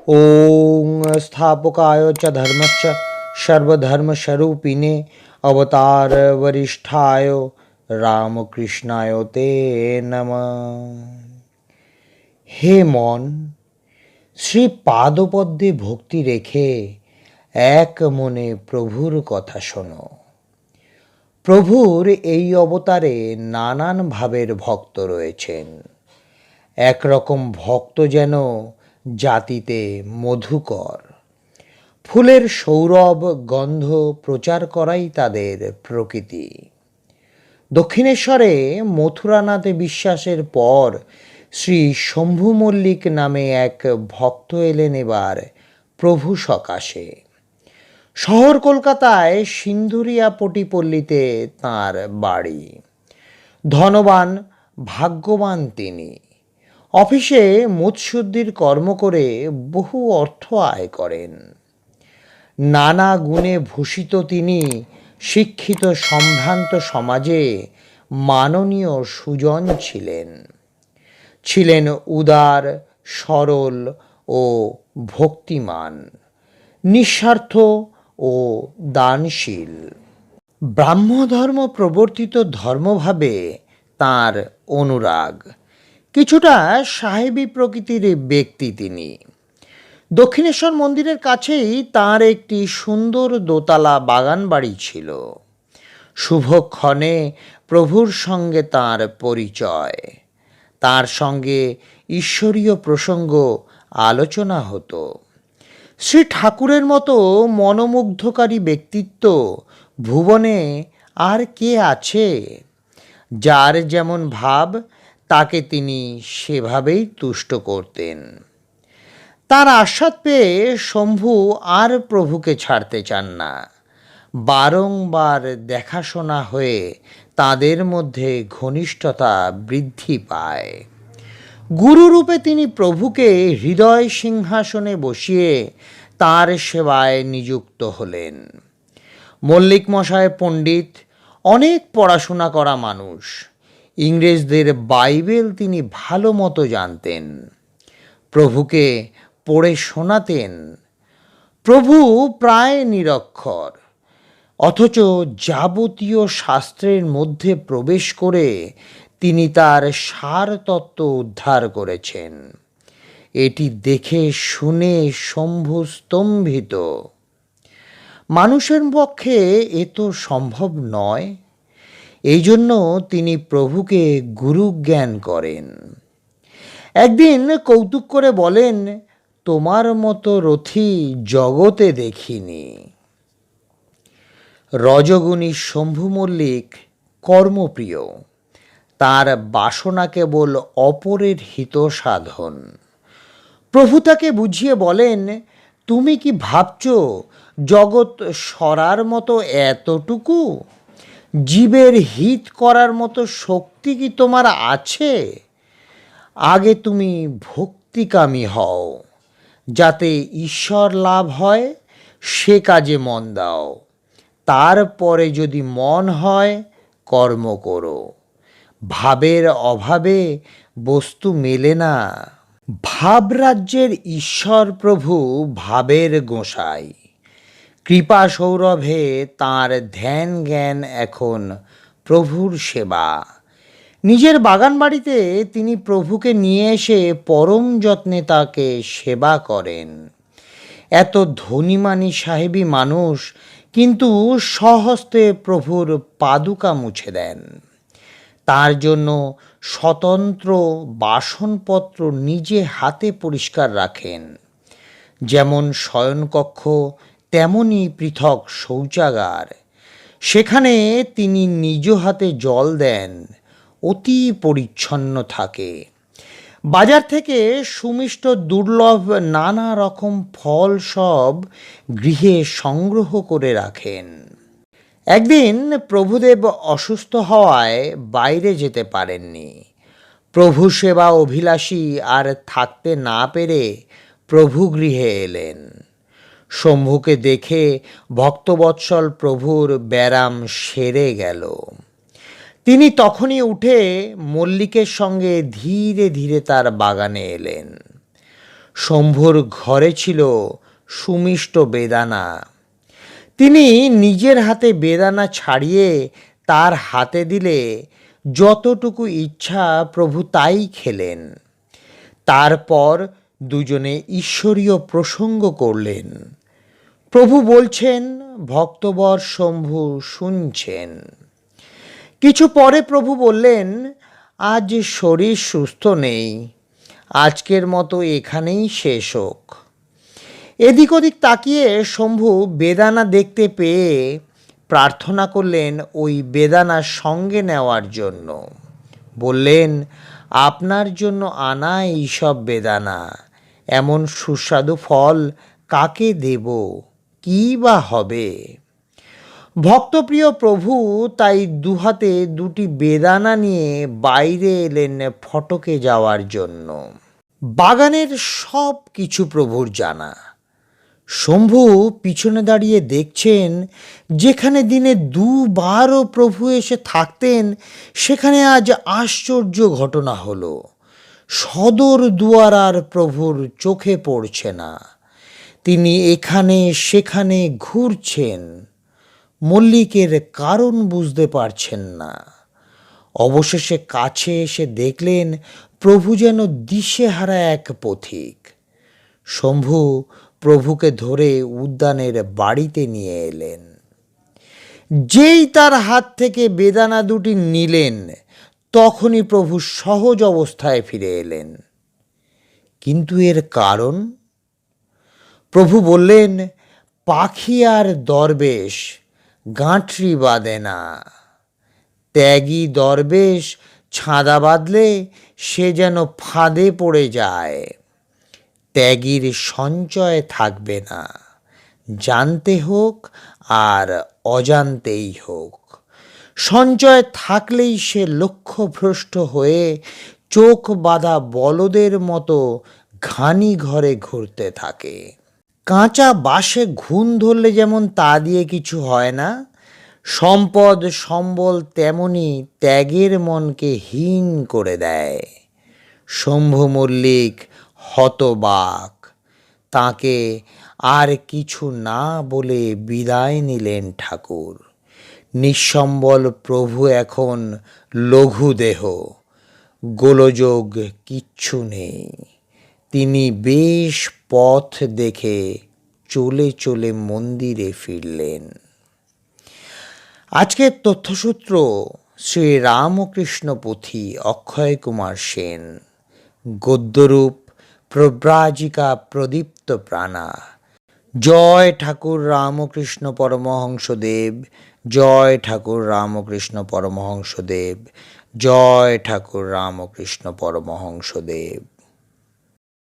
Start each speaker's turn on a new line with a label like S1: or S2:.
S1: ॐ स्थापकाय च धर्मस्य सर्वधर्मस्वरूपिणे अवतारवरिष्ठाय রামকৃষ্ণায় তে নম হে মন শ্রী পাদপদ্মে ভক্তি রেখে এক মনে প্রভুর কথা শোনো প্রভুর এই অবতারে নানান ভাবের ভক্ত রয়েছেন একরকম ভক্ত যেন জাতিতে মধুকর। ফুলের সৌরভ গন্ধ প্রচার করাই তাদের প্রকৃতি। দক্ষিণেশ্বরে মথুরানাথে বিশ্বাসের পর শ্রী শম্ভু মল্লিক নামে এক ভক্ত এলেন এবার প্রভু সকাশে। শহর কলকাতায় সিন্ধুরিয়া পটিপল্লীতে তাঁর বাড়ি। ধনবান, ভাগ্যবান তিনি। অফিসে মুৎসুদ্দির কর্ম করে বহু অর্থ আয় করেন। নানা গুণে ভূষিত তিনি শিক্ষিত সম্ভ্রান্ত সমাজে মাননীয় সুজন ছিলেন। ছিলেন উদার, সরল ও ভক্তিমান, নিঃস্বার্থ ও দানশীল। ব্রাহ্মধর্ম প্রবর্তিত ধর্মভাবে তার অনুরাগ কিছুটা সাহেবী প্রকৃতির ব্যক্তি তিনি। দক্ষিণেশ্বর মন্দিরের কাছেই তার একটি সুন্দর দোতলা বাগান বাড়ি ছিল। শুভক্ষণে প্রভুর সঙ্গে তার পরিচয়। তার সঙ্গে ঈশ্বরীয় প্রসঙ্গ আলোচনা হতো। শ্রী ঠাকুরের মতো মনোমুগ্ধকারী ব্যক্তিত্ব ভুবনে আর কে আছে? যার যেমন ভাব তাকে তিনি সেভাবেই তুষ্ট করতেন। তার আস্বাদ পেয়ে শম্ভু আর প্রভুকে ছাড়তে চান না। বারংবার দেখাশোনা হয়ে তাদের মধ্যে ঘনিষ্ঠতা বৃদ্ধি পায়। গুরুরূপে তিনি প্রভুকে হৃদয় সিংহাসনে বসিয়ে তার সেবায় নিযুক্ত হলেন। মল্লিক মশায় পণ্ডিত, অনেক পড়াশোনা করা মানুষ। ইংরেজদের বাইবেল তিনি ভালো মতো জানতেন। প্রভুকে পড়ে শোনাতেন। প্রভু প্রায় নিরক্ষর, অথচ যাবতীয় শাস্ত্রের মধ্যে প্রবেশ করে তিনি তার সার তত্ত্ব উদ্ধার করেছেন। এটি দেখে শুনে শম্ভু স্তম্ভিত। মানুষের পক্ষে এ তো সম্ভব নয়। এই জন্য তিনি প্রভুকে গুরু জ্ঞান করেন। একদিন কৌতুক করে বলেন, তোমার মতো রথি জগতে দেখিনি। রজগুণী শম্ভু মল্লিক, কর্মপ্রিয়, তার বাসনা কেবল অপরের হিত সাধন প্রভু তাকে বুঝিয়ে বলেন, তুমি কি ভাবছ, জগৎ সরার মতো এতটুকু? জীবের হিত করার মতো শক্তি কি তোমার আছে? আগে তুমি ভক্তিকামী হও, যাতে ঈশ্বর লাভ হয়, সে কাজে মন দাও। তারপরে যদি মন হয়, কর্ম করো। ভাবের অভাবে বস্তু মেলে না। ভাবরাজ্যের ঈশ্বর প্রভু ভাবের গোসাই। কৃপা সৌরভে তাঁর ধ্যান জ্ঞান এখন প্রভুর সেবা। নিজের বাগান বাড়িতে তিনি প্রভুকে নিয়ে এসে পরম যত্নে তাকে সেবা করেন। এত ধনীমানি সাহেবী মানুষ কিন্তু স্বহস্তে প্রভুর পাদুকা মুছে দেন। তার জন্য স্বতন্ত্র বাসনপত্র নিজে হাতে পরিষ্কার রাখেন। যেমন শয়নকক্ষ তেমনই পৃথক শৌচাগার। সেখানে তিনি নিজ হাতে জল দেন, অতি পরিচ্ছন্ন থাকে। বাজার থেকে সুমিষ্ট, দুর্লভ, নানা রকম ফল সব গৃহে সংগ্রহ করে রাখেন। একদিন প্রভুদেব অসুস্থ হওয়ায় বাইরে যেতে পারেননি। প্রভু সেবা অভিলাষী আর থাকতে না পেরে প্রভু গৃহে এলেন। শম্ভুকে দেখে ভক্তবৎসল প্রভুর ব্যারাম সেরে গেল। তিনি তখনই উঠে মল্লিকের সঙ্গে ধীরে ধীরে তার বাগানে এলেন। শম্ভুর ঘরে ছিল সুমিষ্ট বেদানা। তিনি নিজের হাতে বেদানা ছাড়িয়ে তার হাতে দিলে যতটুকু ইচ্ছা প্রভু তাই খেলেন। তারপর দুজনে ঈশ্বরীয় প্রসঙ্গ করলেন। প্রভু বলছেন, ভক্তবর শম্ভু শুনছেন। কিছু পরে প্রভু বললেন, আজ শরীর সুস্থ নেই, আজকের মতো এখানেই শেষ হোক। এদিক ওদিক তাকিয়ে শম্ভু বেদানা দেখতে পেয়ে প্রার্থনা করলেন ওই বেদানা সঙ্গে নেওয়ার জন্য। বললেন, আপনার জন্য আনা এইসব বেদানা, এমন সুস্বাদু ফল কাকে দেব? কী বা হবে? ভক্তপ্রিয় প্রভু তাই দুহাতে দুটি বেদানা নিয়ে বাইরে এলেন ফটকে যাওয়ার জন্য। বাগানের সব কিছু প্রভুর জানা। শম্ভু পিছনে দাঁড়িয়ে দেখছেন, যেখানে দিনে দুবারও প্রভু এসে থাকতেন, সেখানে আজ আশ্চর্য ঘটনা হলো। সদর দুয়ার আর প্রভুর চোখে পড়ছে না। তিনি এখানে সেখানে ঘুরছেন। মল্লিকের কারণ বুঝতে পারছেন না। অবশেষে কাছে এসে দেখলেন প্রভু যেন দিশেহারা এক পথিক। শম্ভু প্রভুকে ধরে উদ্যানের বাড়িতে নিয়ে এলেন। যেই তার হাত থেকে বেদানা দুটি নিলেন, তখনই প্রভু সহজ অবস্থায় ফিরে এলেন। কিন্তু এর কারণ? প্রভু বললেন, পাখি আর দরবেশ গাঁটরি বাঁধে না। ত্যাগী দরবেশ ছাদা বাঁধলে সে যেন ফাঁদে পড়ে যায়। ত্যাগীর সঞ্চয় থাকবে না। জানতে হোক আর অজান্তেই হোক। সঞ্চয় থাকলেই সে লক্ষ্যভ্রষ্ট হয়ে চোখ বাঁধা বলদের মতো ঘানি ঘরে ঘুরতে থাকে। কাঁচা বাঁশে ঘুণ ধরলে যেমন তা দিয়ে কিছু হয় না, সম্পদ সম্বল তেমনি ত্যাগের মনকে হীন করে দেয়। শম্ভু মল্লিক হতবাক, তাকে আর কিছু না বলে বিদায় নিলেন ঠাকুর। নিঃসম্বল প্রভু এখন লঘু দেহ, গোলযোগ কিচ্ছু নেই। তিনি বেশ পথ দেখে চলে চলে মন্দিরে ফিরলেন। আজকের তথ্যসূত্র, শ্রী রামকৃষ্ণ পুঁথি অক্ষয় কুমার সেন। গদ্যরূপ প্রব্রাজিকা প্রদীপ্ত প্রাণা। জয় ঠাকুর রামকৃষ্ণ পরমহংসদেব, জয় ঠাকুর রামকৃষ্ণ পরমহংসদেব, জয় ঠাকুর রামকৃষ্ণ পরমহংসদেব।